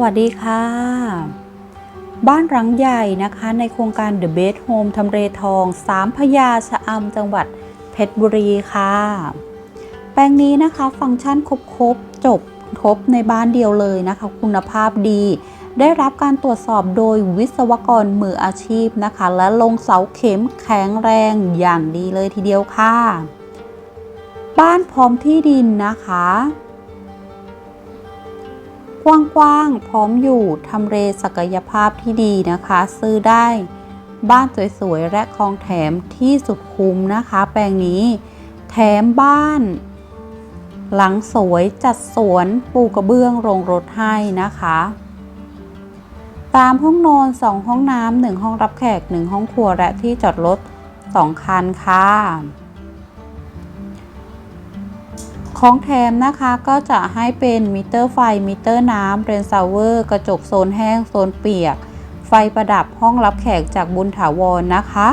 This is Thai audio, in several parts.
วัสดีค่ะ บ้านหลังใหญ่นะคะในโครงการ The Best Home ทำเลทอง สามพญาชะอำจังหวัดเพชรบุรีค่ะ แปลงนี้นะคะฟังก์ชันครบๆจบครบในบ้านเดียวเลยนะคะ คุณภาพดี ได้รับการตรวจสอบโดยวิศวกรมืออาชีพนะคะ และลงเสาเข็มแข็งแรงอย่างดีเลยทีเดียวค่ะ บ้านพร้อมที่ดินนะคะ กว้างๆ พร้อมอยู่ทำเลศักยภาพที่ดีนะคะ ซื้อได้ บ้านสวยๆ และของแถมที่สุดคุ้มนะคะ แปลงนี้ แถมบ้าน หลังสวยจัดสวนปูกระเบื้องโรงรถให้นะคะ ตามห้องนอน 2 ห้องน้ำ1ห้องรับแขก 1 ห้องครัวและที่จอดรถ 2 คันค่ะ ของแถมนะคะก็จะให้เป็นมิเตอร์ไฟ มิเตอร์น้ำเรนซาวเวอร์ กระจกโซนแห้ง โซนเปียก ไฟประดับห้องรับแขกจากบุญถาวรนนะคะ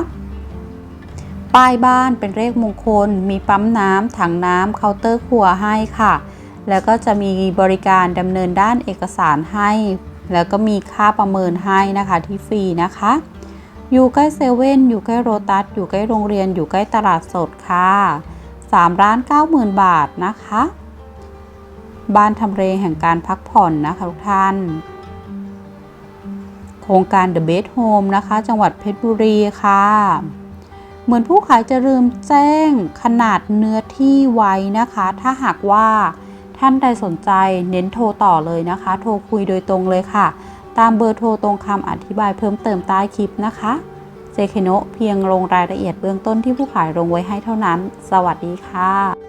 ป้ายบ้านเป็นเลขมงคล มีปั๊มน้ำถังน้ำเคาน์เตอร์ครัวให้ค่ะ แล้วก็จะมีบริการดำเนินด้านเอกสารให้ แล้วก็มีค่าประเมินให้นะคะที่ฟรีนะคะ อยู่ใกล้เซเว่นอยู่ใกล้โรตัสอยู่ใกล้โรงเรียนอยู่ใกล้ตลาดสดค่ะ 3ล้าน9หมื่นบาทนะคะ บ้านทำเลแห่งการพักผ่อนนะคะทุกท่าน โครงการ The Best Home นะคะ จังหวัดเพชรบุรีค่ะ เหมือนผู้ขายจะลืมแจ้งขนาดเนื้อที่ไว้นะคะ ถ้าหากว่าท่านใดสนใจเน้นโทรต่อเลยนะคะ โทรคุยโดยตรงเลยค่ะ ตามเบอร์โทรตรงคำอธิบายเพิ่มเติมใต้คลิปนะคะ เจเคโนเพียงลงรายละเอียดเบื้องต้นที่ผู้ขายลงไว้ให้เท่านั้น สวัสดีค่ะ